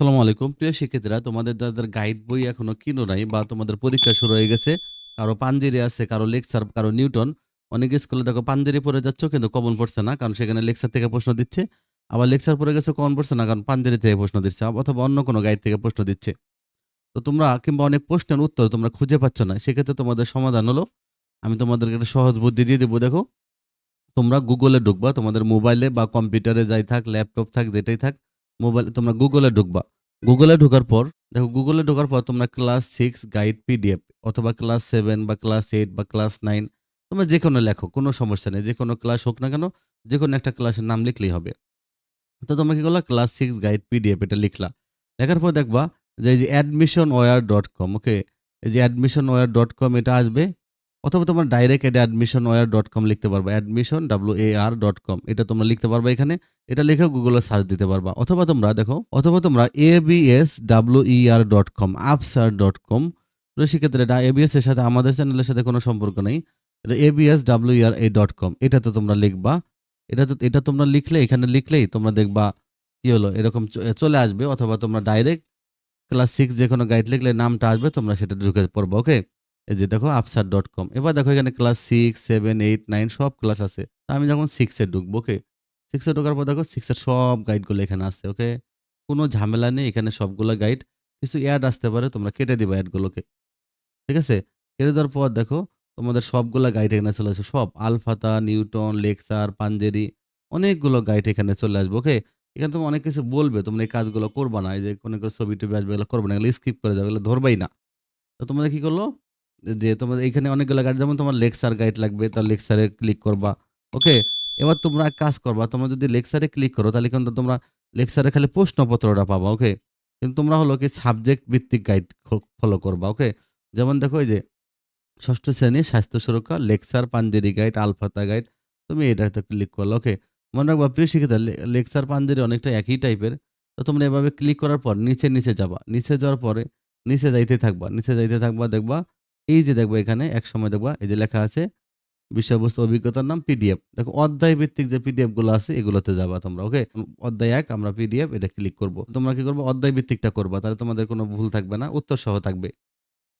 আসসালামু আলাইকুম। প্রিয় শিক্ষার্থীরা, তোমাদের যাদের গাইড বই এখনও কিনো নাই বা তোমাদের পরীক্ষা শুরু হয়ে গেছে, কারও পাঞ্জেরি আছে, কারও লেকচার কারও নিউটন অনেক স্কুলে দেখো পাঞ্জেরি পড়ে যাচ্ছ কিন্তু কমন পড়ছে না, কারণ সেখানে লেকচার থেকে প্রশ্ন দিচ্ছে। আবার লেকচার পড়ে গেছে কমন পড়ছে না, কারণ পাঞ্জেরি থেকে প্রশ্ন দিচ্ছে, অথবা অন্য কোনো গাইড থেকে প্রশ্ন দিচ্ছে। তো তোমরা কিংবা অনেক প্রশ্নের উত্তর তোমরা খুঁজে পাচ্ছ না, সেক্ষেত্রে তোমাদের সমাধান হলো, আমি তোমাদেরকে একটা সহজ বুদ্ধি দিয়ে দেবো, দেখো। তোমরা গুগলে ঢুকবা, তোমাদের মোবাইলে বা কম্পিউটারে যাই থাক ল্যাপটপ থাক, যেটাই থাক মোবাইল, তোমরা গুগলে ঢুকবা। গুগলে ঢোকার পর, দেখো গুগলে ঢোকার পর তোমরা ক্লাস সিক্স গাইড পিডিএফ অথবা ক্লাস সেভেন বা ক্লাস এইট বা ক্লাস নাইন তোমরা যে কোনো লেখো, কোনো সমস্যা নেই। যে কোনো ক্লাস হোক না কেন যে কোনো একটা ক্লাসের নাম লিখলেই হবে। তো তোমরা কি ক্লাস সিক্স গাইড পিডিএফ এটা লিখলা। লেখার পর দেখবা যে এই যে admission war dot com okay এই যে অ্যাডমিশন ওয়ার ডট কম এটা আসবে অথবা তোমরা ডাইরেক্ট এটা অ্যাডমিশন ওয়ার ডট কম লিখতে পারবা। Admission W A R dot com এটা তোমরা লিখতে পারবা এখানে। এটা লিখে গুগলে সার্চ দিতে পারবা। অথবা তোমরা, দেখো, অথবা তোমরা A B S W E R dot com আপসার dot com সেক্ষেত্রে এটা এবিএস এর সাথে, আমাদের চ্যানেলের সাথে কোনো সম্পর্ক নেই। এটা ABS W R A dot com এটাতে তোমরা লিখবা। এটা তো, এটা তোমরা লিখলে, এখানে লিখলেই তোমরা দেখবা কি হলো, এরকম চলে আসবে। অথবা তোমরা ডাইরেক্ট ক্লাস সিক্স যে কোনো গাইড লিখলে নামটা আসবে, তোমরা সেটা ঢুকে পড়ব ওকে এই যে দেখো আপসার ডট কম এবার দেখো এখানে class six seven eight nine সব ক্লাস আছে। আমি যখন সিক্সে ঢুকবো ওকে সিক্সে ঢোকার পর দেখো সিক্সের সব গাইডগুলো এখানে আছে ওকে কোনো ঝামেলা নেই, এখানে সবগুলো গাইড কিছু অ্যাড আসতে পারে, তোমরা কেটে দিবা অ্যাডগুলোকে ঠিক আছে? কেটে দেওয়ার পর দেখো, তোমাদের সবগুলো গাইড এখানে চলে আসবে সব আলফাতা, নিউটন, লেকচার, পাঞ্জেরি, অনেকগুলো গাইড এখানে চলে আসবে ওকে এখানে তুমি অনেক কিছু বলবে, তোমরা এই কাজগুলো করবা না। এই যে কোনো ছবি টবি আসবে, এগুলো করবে না, এগুলো স্কিপ করে যাবে, এগুলো ধরবাই না। তো তোমরা কি করল? যে তোমার এখানে অনেকগুলো গাইড যেমন তোমার লেকচার গাইড লাগবে, তার লেকচারে ক্লিক করবা। ওকে এবার তোমরা কাজ করবা, তোমরা যদি লেকচারে ক্লিক করো, তাহলে কিন্তু তোমরা লেকচারে খালি প্রশ্নপত্রটা পাবা ওকে কিন্তু তোমরা হলো কি সাবজেক্ট ভিত্তিক গাইড ফলো করবা ওকে যেমন দেখো যে, ষষ্ঠ শ্রেণির স্বাস্থ্য সুরক্ষা লেকচার পাঞ্জেরি গাইড আলফাতা গাইড তুমি এটাতে ক্লিক করল ওকে মনে রাখবা, প্রিয় শিক্ষিতা লেকচার পাঞ্জেরি অনেকটা একই টাইপের তো তোমরা এভাবে ক্লিক করার পর নিচে নিচে যাবা। নিচে যাওয়ার পরে, নিচে যাইতে থাকবা, নিচে যাইতে থাকবা, দেখবা এই যে দেখবা এখানে, এক সময় দেখবা, এই যে লেখা আছে, বিষয়বস্তু অভিজ্ঞতার নাম পিডিএফ দেখো অধ্যায় ভিত্তিক যে পিডিএফগুলো আছে, এগুলোতে যাবা তোমরা ওকে অধ্যায় এক, আমরা পিডিএফ এটা ক্লিক করব। তোমরা কি করব? অধ্যায় ভিত্তিকটা করবা, তাহলে তোমাদের কোনো ভুল থাকবে না উত্তর সহ থাকবে।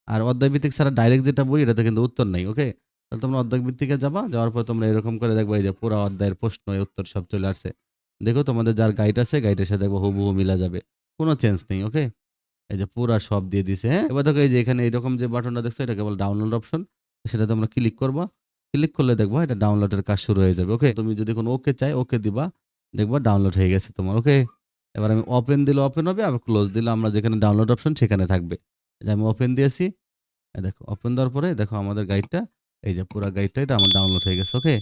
আর অধ্যায় ভিত্তিক ছাড়া ডাইরেক্ট যেটা বই, এটাতে কিন্তু উত্তর নাই ওকে তাহলে তোমরা অধ্যায় ভিত্তিকে যাবা, যাওয়ার পর তোমরা এরকম করে দেখবা, এই যে পুরো অধ্যায়ের প্রশ্ন উত্তর সব চলে আসছে। দেখো, তোমাদের যার গাইড আছে গাইডের সাথে দেখব হুবহু মিলা যাবে, কোনো চেঞ্জ নেই ওকে এই যে পুরা সব দিয়ে দিছে হ্যাঁ? এবার দেখো এই যে এখানে এরকম যে বাটনটা দেখছ এটা কেবল ডাউনলোড অপশন সেটা তোমরা ক্লিক করবা। ক্লিক করলে দেখবা, এটা ডাউনলোডের কাজ শুরু হয়ে যাবে ওকে তুমি যদি কোনো ওকে চাই ওকে দিবা, দেখবা ডাউনলোড হয়ে গেছে তোমার ওকে এবার আমি ওপেন দিলে ওপেন হবে, আবার ক্লোজ দিলে আমরা যেখানে ডাউনলোড অপশন সেখানে থাকবে। যে আমি ওপেন দিয়েছি দেখো ওপেন দেওয়ার পরে দেখো আমাদের গাইডটা এই যে পুরো গাইডটা এটা আমার ডাউনলোড হয়ে গেছে ওকে